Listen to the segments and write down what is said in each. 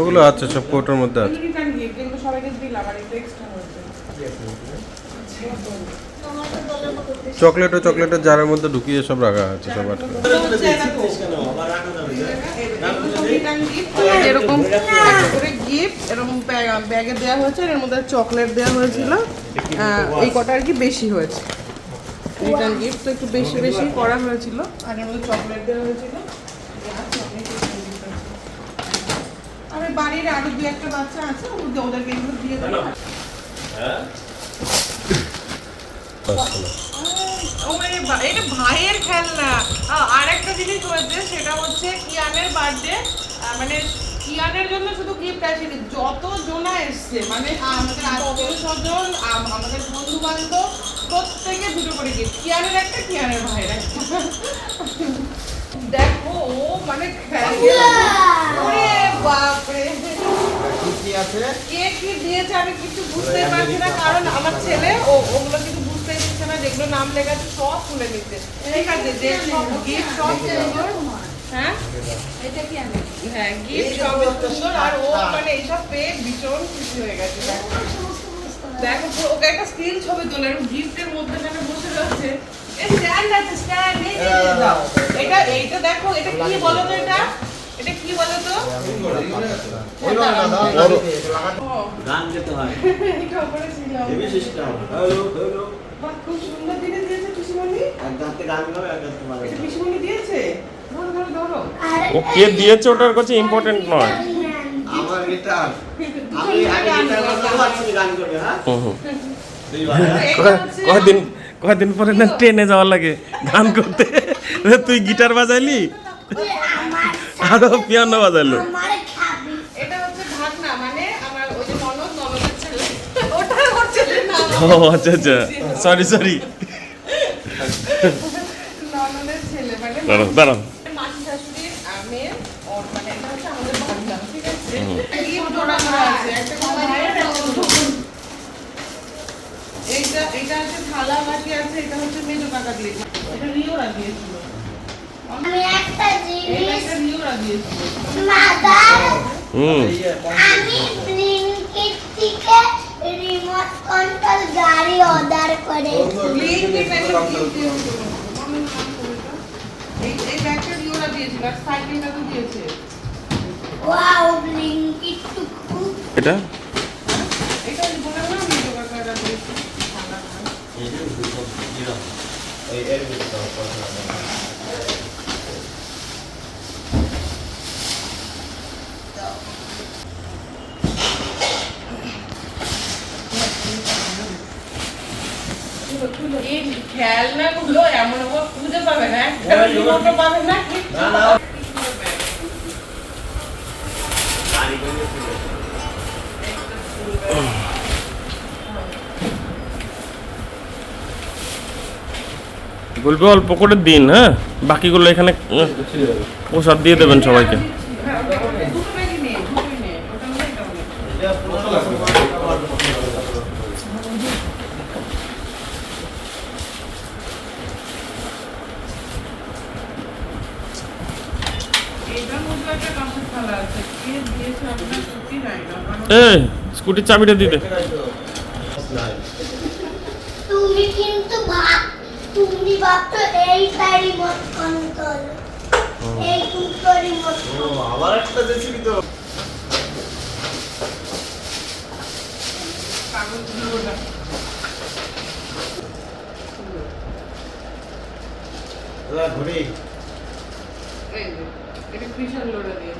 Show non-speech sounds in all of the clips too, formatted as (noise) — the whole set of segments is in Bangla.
ওগুলো আছে সব কোটোর মধ্যে আছে। সবাইকে দিলাম আর এক্সট্রা হয়েছে চকলেট ও চকলেটের জারের মধ্যে ঢুকিয়ে সব রাখা আছে সব আটকে এরকম করে গিফট এরকম ব্যাগে দেওয়া হয়েছে এর মধ্যে চকলেট দেওয়া হয়েছিল। এই কটা আর কি বেশি হয়েছে। রিটার্ন গিফট তো একটু বেশি বেশি করা হয়েছিল। আর এর মধ্যে চকলেট দেওয়া হয়েছিল। আর বাড়ির আরও দু একটা বাচ্চা আছে ওদের- ওদেরকে এগুলো দিয়ে দেবো। বা- এটা ভাইয়ের খেলনা আর একটা জিনিস হয়েছে সেটা হচ্ছে কিয়ানের বার্থডে মানে কিয়ানের জন্য শুধু গিফট আসেনি যত জনা এসছে মানে আমাদের আত্মীয় স্বজন আমাদের বন্ধু বান্ধব প্রত্যেকে দুটো করে গিফট কিয়ানের একটা কিয়ানের ভাইয়ের একটা দেখো ও মানে খেলে বাপরে কে কি দিয়েছে আমি কিছু বুঝতেই পারছি না কারণ আমার ছেলে, ও ওগুলো না যেগুলো নাম লেখা আছে সব খুলে নিচ্ছে ঠিক আছে যে সব গিফট সব হ্যাঁ? হ্যাঁ গিফট সব সুন্দর আর ও মানে এইসব পেয়ে ভীষণ খুশি হয়ে গেছে। দেখো। দেখো ওকে একটা স্টিল ছবি তোলে গিফটের মধ্যে যেন বসে রয়েছে। স্ট্যান্ড আছে স্ট্যান্ড এই দাও। এটা এইটা দেখো এটা কি বলো তো এটা? এটা কি বলো তো গান গেতে হয়। (laughs) এটা উপরে ছিল। Hello hello. বাহ, খুব সুন্দর দিনে দিয়েছে পিসিমণি। এক হাতে গান গাবে এক হাতে মারে এটা পিসিমণি দিয়েছে? ধরো ধরো ধরো। ও কে দিয়েছে ওটার কাছে ইম্পর্টেন্ট নয়। আমার গিটার আমি আমি গিটার বাজাবো আর গান করবে হ্যাঁ? পরে না ট্রেনে যাওয়ার লাগে গান করতে। তুই গিটার বাজাইলি? আরও পিয়ানো বাজাইলো। আমার খাবি। এটা হচ্ছে ভাগনা মানে ও আচ্ছা আচ্ছা। সরি সরি মানে মানে রিওরা দিয়েছিল। আমি হুম। আমি ব্লিঙ্কিট থেকে গাড়ি অর্ডার কবিতা। এই ব্যাগটা রিওরা দিয়েছিল আর সাইকেলটা তো দিয়েছে ওয়াও ব্লিঙ্কিট তো এটা? এটা বললাম না মেজো কাকাটা দিয়েছে ঠান্ডা এই এর ভিতরে কথা এই খেলনাগুলো এমন ও খুঁজে পাবে না একটা পাবে না। বলবে অল্প করে দিন হ্যাঁ? বাকিগুলো এখানে প্রসাদ দিয়ে দেবেন সবাইকে হ্যাঁ, দুটো ব্যাগই নে, দুটোই নে। ওটা নে, এটাও নে। এটা পুরো এইটার মধ্যে একটা কাঁচের থালা আছে। কে দিয়েছে আপনার সত্যি এই স্কুটির চাবিটা দিতে। তুমি কিন্তু ভাব তুমি ভাবছ এইটা রিমোট কন্ট্রোল এই রিমোট ও, আবার একটা রেসিপি তো ঘুরি এই এটা কৃষাণ লোড়া দিয়েছে।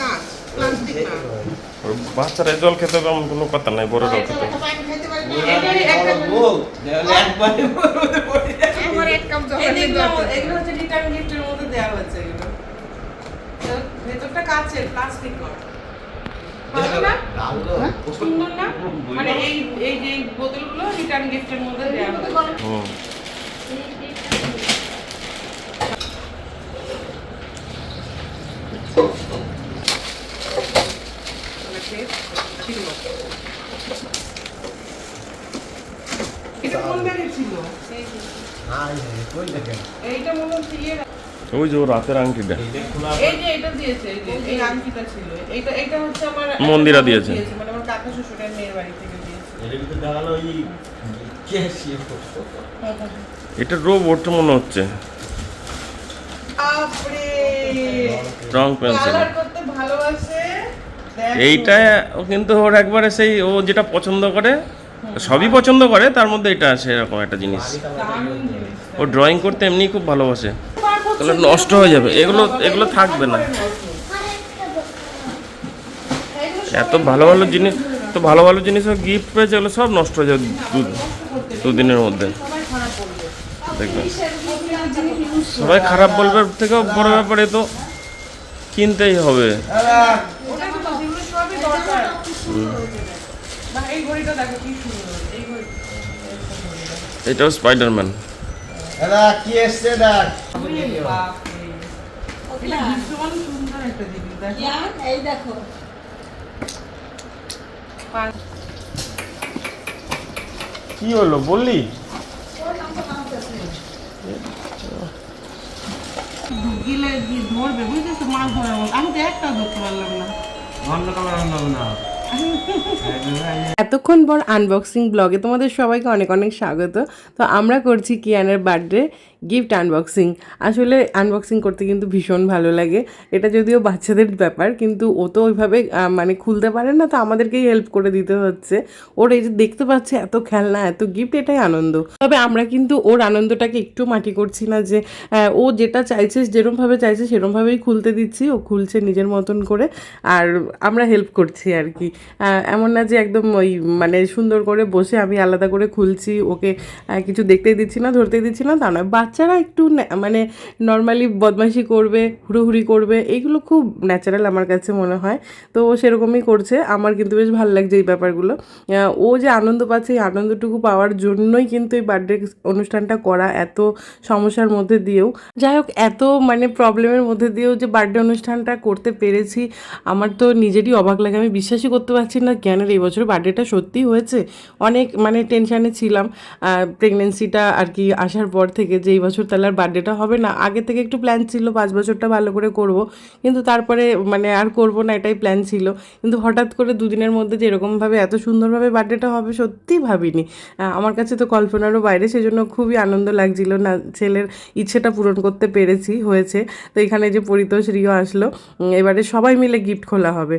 কাঁচ প্লাস্টিক না। বাচ্চারা জল খেতে হবে এমন কোনো কথা নাই বড় জল খেতে। ভেতরটা কাঁচের প্লাস্টিক সুন্দর না? মানে এই এই যে এই বোতলগুলো রিটার্ন গিফটের মধ্যে দেওয়া হয়েছে হুম মানে খেয়ে ছিল। এটা কোন ব্যাগে ছিল? এইটা মনে হচ্ছে ইয়ে ওই যে রাতের আংটিটা এই যে এটা দিয়েছে এই আংটিটা ছিল। এটা এটা হচ্ছে আমার মন্দিরা দিয়েছে। মানে আমার কাকা শ্বশুরের মেয়ের বাড়ি থেকে দিয়েছে। এটা রোবট মনে হচ্ছে। রং পেন্সিল। এইটা ও কিন্তু ওর একবারে সেই ও যেটা পছন্দ করে সবই পছন্দ করে তার মধ্যে এটা আছে এরকম একটা জিনিস। ও ড্রয়িং করতে এমনি খুব ভালোবাসে। তাহলে নষ্ট হয়ে যাবে। এগুলো এগুলো থাকবে না। এত ভালো ভালো জিনিস তো ভালো ভালো জিনিস গিফট পেয়েছে এগুলো সব নষ্ট হয়ে যাবে দু- দুদিনের মধ্যে। সবাই খারাপ বলবে দেখবেন সবাই খারাপ বলবার থেকেও বড় ব্যাপারে তো কিনতেই হবে। বা এই ঘড়িটা দেখো কি সুন্দর। এই ঘড়ি এটাও স্পাইডারম্যান দাদা কি এসছে দেখ। বাপরে। এটা ভীষণ সুন্দর একটা জিনিস এই দেখো। কি হলো বললি? গিলে গিয়ে ধরবে তো মাছ ধরার আমি তো একটা ধরতে পারলাম না। অন্য কালার না। এতক্ষণ পর আনবক্সিং ব্লগে তোমাদের সবাইকে অনেক অনেক স্বাগত। তো আমরা করছি কিয়ানের বার্থডে গিফট আনবক্সিং আসলে আনবক্সিং করতে কিন্তু ভীষণ ভালো লাগে। এটা যদিও বাচ্চাদের ব্যাপার, কিন্তু ও তো ওইভাবে মানে খুলতে পারে না, তো আমাদেরকেই হেল্প করে দিতে হচ্ছে। ওর এই যে দেখতে পাচ্ছে, এত খেলনা, এত গিফট এটাই আনন্দ। তবে আমরা কিন্তু ওর আনন্দটাকে একটু মাটি করছি না যে ও যেটা চাইছে, যেরমভাবে চাইছে, সেরমভাবেই খুলতে দিচ্ছি। ও খুলছে নিজের মতন করে, আর আমরা হেল্প করছি আর কি। এমন না যে একদম ওই মানে সুন্দর করে বসে আমি আলাদা করে খুলছি, ওকে কিছু দেখতেই দিচ্ছি না, ধরতেই দিচ্ছি না, তা নয় বাচ্চারা একটু মানে নর্মালি বদমাইশি করবে, হুড়োহুড়ি করবে, এইগুলো খুব ন্যাচারাল আমার কাছে মনে হয়। তো ও সেরকমই করছে, আমার কিন্তু বেশ ভালো লাগছে এই ব্যাপারগুলো। ও যে আনন্দ পাচ্ছে, এই আনন্দটুকু পাওয়ার জন্যই কিন্তু এই বার্থডে অনুষ্ঠানটা করা এত সমস্যার মধ্যে দিয়েও। যাই হোক, এত মানে প্রবলেমের মধ্যে দিয়েও যে বার্থডে অনুষ্ঠানটা করতে পেরেছি, আমার তো নিজেরই অবাক লাগে। আমি বিশ্বাসই করতে পারছি না জ্ঞানের এই বছর বার্থডেটা সত্যি হয়েছে। অনেক মানে টেনশানে ছিলাম। প্রেগনেন্সিটা আর কি আসার পর থেকে যে এই বছর তাহলে আর বার্থডেটা হবে না। আগে থেকে একটু প্ল্যান ছিল পাঁচ বছরটা ভালো করে করব। কিন্তু তারপরে মানে আর করব না এটাই প্ল্যান ছিল। কিন্তু হঠাৎ করে দুদিনের মধ্যে যে এরকমভাবে এত সুন্দরভাবে বার্থডেটা হবে সত্যিই ভাবিনি। আমার কাছে তো কল্পনারও বাইরে। সেজন্য খুবই আনন্দ লাগছিল না, ছেলের ইচ্ছেটা পূরণ করতে পেরেছি, হয়েছে। তো এখানে যে পরিতোষ রিও আসলো এবারে সবাই মিলে গিফট খোলা হবে।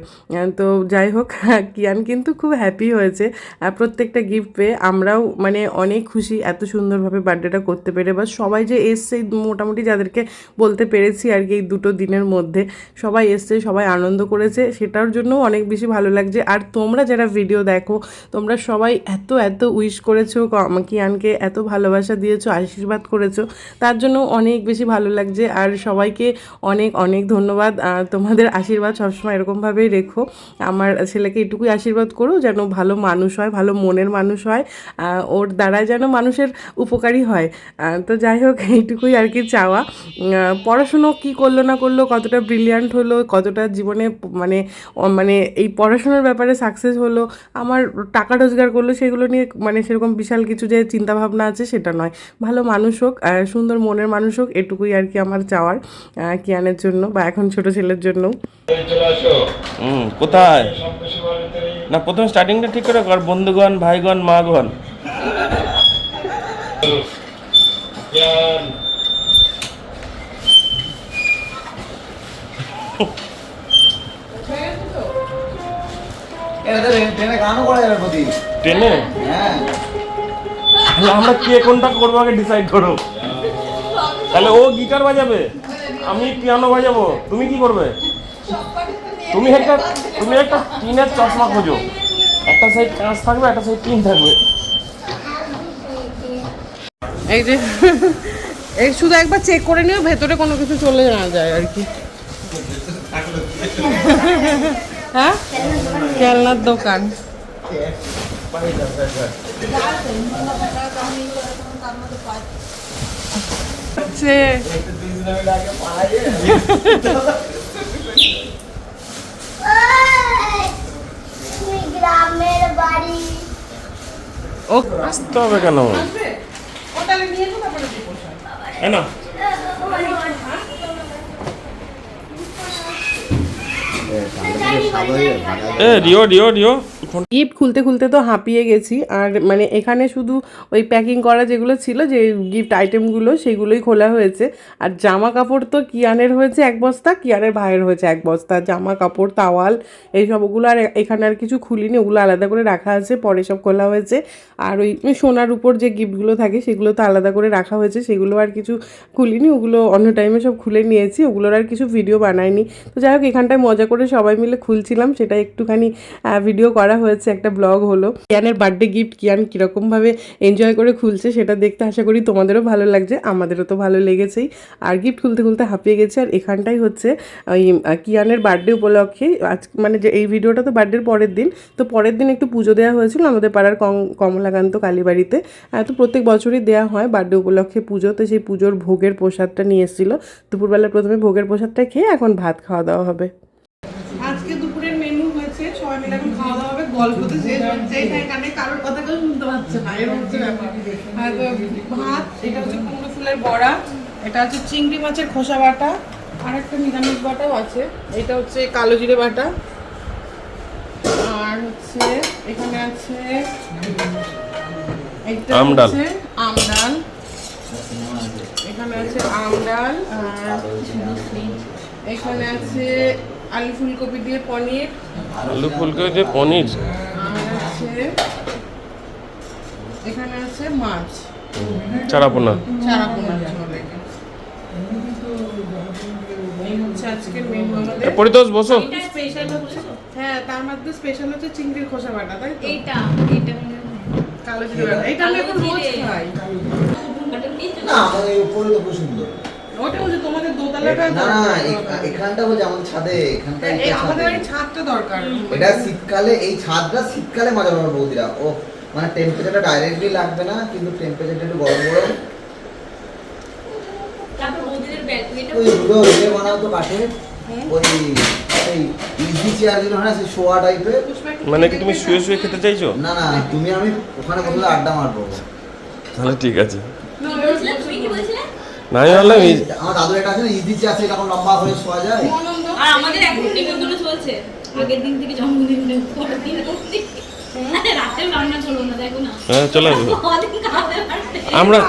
তো যাই হোক কিয়ান কিন্তু খুব হ্যাপি হয়েছে। আহ, প্রত্যেকটা গিফট পেয়ে আমরাও মানে অনেক খুশি এত সুন্দরভাবে বার্থডেটা করতে পেরে। বা সবাই যে এসছে মোটামুটি যাদেরকে বলতে পেরেছি আর কি এই দুটো দিনের মধ্যে সবাই এসছে সবাই আনন্দ করেছে। সেটার জন্য অনেক বেশি ভালো লাগছে। আর তোমরা যারা ভিডিও দেখো তোমরা সবাই এত এত উইশ করেছ কিয়ানকে এত ভালোবাসা দিয়েছ আশীর্বাদ করেছ তার জন্য অনেক বেশি ভালো লাগছে। আর সবাইকে অনেক অনেক ধন্যবাদ। আর তোমাদের আশীর্বাদ সবসময় এরকমভাবেই রেখো। আমার ছেলেকে এটুকুই আশীর্বাদ করো যেন ভালো মানুষ হয় ভালো মনের মানুষ হয় ওর দ্বারা যেন মানুষের উপকারী হয়। তো যাই হোক এইটুকুই আর কি চাওয়া। পড়াশুনো কি করল না করল কতটা ব্রিলিয়ান্ট হলো কতটা জীবনে মানে মানে এই পড়াশোনার ব্যাপারে সাকসেস হলো আমার টাকা রোজগার করল সেগুলো নিয়ে মানে সেরকম বিশাল কিছু যে চিন্তা ভাবনা আছে সেটা নয়। ভালো মানুষ হোক সুন্দর মনের মানুষ হোক এটুকুই আর কি আমার চাওয়ার কিয়ানের জন্য বা এখন ছোট ছেলের জন্য কোথায়? না প্রথম স্টার্টিংটা ঠিক করে কর বন্ধুগণ ভাইগণ মাগণ। এটা ট্রেনে করা যাবে প্রতি। ট্রেনে? হ্যাঁ। আমরা কে কোনটা করব আগে ডিসাইড করো। তাহলে ও গিটার বাজাবে আমি পিয়ানো বাজাবো তুমি কি করবে? তুমি একটা তুমি একটা টিনের চশমা খোঁজো। একটা সাইড কাঁচ থাকবে, একটা সাইড টিন থাকবে। এই যে, এই শুধু একবার চেক করে নিও, ভেতরে কোনো কিছু চলে না যায় আর কি। হ্যাঁ? খেলনার দোকান। তুমি গ্রামের বাড়ি। ও আসতে হবে কেন? না এ রিও রিও রিও গিফট খুলতে খুলতে তো হাঁপিয়ে গেছি। আর মানে এখানে শুধু ওই প্যাকিং করা যেগুলো ছিল, যে গিফট আইটেমগুলো সেগুলোই খোলা হয়েছে। আর জামা কাপড় তো কিয়ানের হয়েছে এক বস্তা, কিয়ানের ভাইয়ের হয়েছে এক বস্তা। জামা কাপড় তাওয়াল এই সবগুলো আর এখানে আর কিছু খুলিনি, ওগুলো আলাদা করে রাখা আছে, পরে সব খোলা হয়েছে। আর ওই সোনার উপর যে গিফটগুলো থাকে, সেগুলো তো আলাদা করে রাখা হয়েছে, সেগুলো আর কিছু খুলিনি, ওগুলো অন্য টাইমে সব খুলে নিয়েছি, ওগুলোর আর কিছু ভিডিও বানাইনি। তো যাই হোক, এখানটায় মজা করে সবাই মিলে খুলছিলাম সেটা একটুখানি ভিডিও করা হয়েছে, একটা ব্লগ হলো। কিয়ানের বার্থডে গিফট কিয়ান কীরকমভাবে এনজয় করে খুলছে সেটা দেখতে আশা করি তোমাদেরও ভালো লাগছে, আমাদেরও তো ভালো লেগেছেই। আর গিফট খুলতে খুলতে হাঁপিয়ে গেছে, আর এখানটাই হচ্ছে, ওই কিয়ানের বার্থডে উপলক্ষে আজ মানে যে এই ভিডিওটা তো বার্থডের পরের দিন, তো পরের দিন একটু পুজো দেওয়া হয়েছিল আমাদের পাড়ার কম- কমলাকান্ত কালীবাড়িতে। তো প্রত্যেক বছরই দেওয়া হয় বার্থডে উপলক্ষে পুজো, তো সেই পুজোর ভোগের প্রসাদটা নিয়ে এসেছিল। দুপুরবেলা প্রথমে ভোগের প্রসাদটা খেয়ে এখন ভাত খাওয়া দাওয়া হবে আজকে দুপুরের মেনু হয়েছে সবাই মিলে এখন হবে গল্পতে শেষ হচ্ছে এখানে কারোর কথা কেউ শুনতে পাচ্ছে না এরকম হচ্ছে ব্যাপার। ভাত এটা হচ্ছে কুমড়ো ফুলের বড়া এটা হচ্ছে চিংড়ি মাছের খোসা বাটা আর একটা নিরামিষ বাটাও আছে এটা হচ্ছে কালো জিরে বাটা। আর হচ্ছে এখানে আছে আমডাল। আমডাল এখানে আছে আমডাল আর এখানে আছে আলু ফুলকপি দিয়ে পনির। আলু ফুলকপি দিয়ে পনির? আর আছে এখানে আছে মাছ। চারাপোনা। চারা পোনা মেনু পরিতোষ বসো। হ্যাঁ তার মধ্যে স্পেশাল হচ্ছে চিংড়ির খোসা বাটা তাই এইটা এইটা কালো জিরে বাটা। এটা আমি এখন রোজ খাই। না উপরে তো খুব সুন্দর। ওটা হচ্ছে তোমাদের দোতলাটা না না দরকার। এখ- এখানটা বলছে আমাদের ছাদে এখানটা এই আমাদের বাড়ির ছাদটা দরকার। এটা শীতকালে এই ছাদটা শীতকালে মজা পাবে বৌদিরা। ও মানে টেম্পারেচারটা ডাইরেক্টলি লাগবে না কিন্তু টেম্পারেচারটা একটু গরম গরম। তারপর বৌদিদের ব্যাগ এটা ওই দুটো ইয়ে বানাও তো কাঠে ওই এই ইজি চেয়ার যেগুলো হয় না সেই শোয়া টাইপের মানে কি তুমি শুয়ে শুয়ে খেতে চাইছো? না না তুমি আমি ওখানে বসলে আড্ডা মারবো। তাহলে ঠিক আছে কি বলছিলে তুমি কি বলছিলে না আমি এই আমার দাদুর একটা আছে না ইজি চেয়ার সেটা এখন লম্বা হয়ে শোয়া যায়? আর আমাদের এখন নিমন্ত্রণ চলছে। আগের দিন থেকে জন্মদিন পরের দিন অবধি। হ্যাঁ আমরা।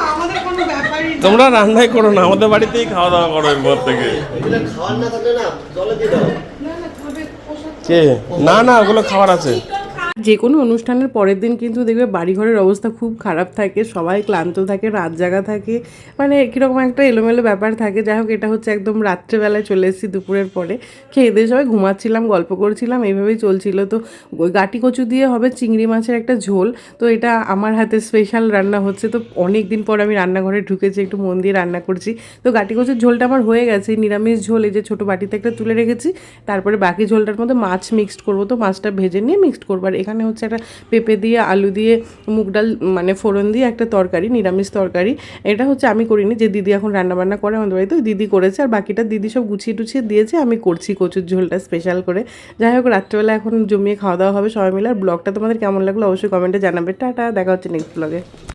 তোমরা রান্নাই করো না আমাদের বাড়িতেই খাওয়া দাওয়া করো এরপর থেকে। এগুলো না থাকলে না জলে দিয়ে দাও। না না খাবে পোশাক কে? না না ওগুলো খাবার আছে। যে কোনো অনুষ্ঠানের পরের দিন কিন্তু দেখবে বাড়িঘরের অবস্থা খুব খারাপ থাকে, সবাই ক্লান্ত থাকে, রাত জাগা থাকে মানে কীরকম একটা এলোমেলো ব্যাপার থাকে। যাই হোক, এটা হচ্ছে একদম রাত্রেবেলায় চলে এসেছি দুপুরের পরে। খেয়ে দিয়ে সবাই ঘুমাচ্ছিলাম, গল্প করছিলাম, এইভাবেই চলছিল। তো গাটি কচু দিয়ে হবে চিংড়ি মাছের একটা ঝোল। তো এটা আমার হাতে স্পেশাল রান্না হচ্ছে। তো অনেক দিন পর আমি রান্নাঘরে ঢুকেছি, একটু মন দিয়ে রান্না করছি। তো গাটি কচুর ঝোলটা আমার হয়ে গেছে নিরামিষ ঝোল, এই যে ছোটো বাটিতে একটা তুলে রেখেছি। তারপরে বাকি ঝোলটার মধ্যে মাছ মিক্সড করব। তো মাছটা ভেজে নিয়ে মিক্সড করব। আর এখানে হচ্ছে একটা পেঁপে দিয়ে, আলু দিয়ে, মুগ ডাল মানে ফোড়ন দিয়ে একটা তরকারি, নিরামিষ তরকারি। এটা হচ্ছে আমি করিনি, যে দিদি এখন রান্নাবান্না করে আমাদের বাড়িতে দিদি করেছে। আর বাকিটা দিদি সব গুছিয়ে টুছিয়ে দিয়েছে, আমি করছি কচুর ঝোলটা স্পেশাল করে। যাই হোক, রাত্রেবেলা এখন জমিয়ে খাওয়া দাওয়া হবে সবাই মিলে। আর ব্লগটা তোমাদের কেমন লাগল অবশ্যই কমেন্টে জানাবে। টাটা, দেখা হচ্ছে নেক্সট ব্লগে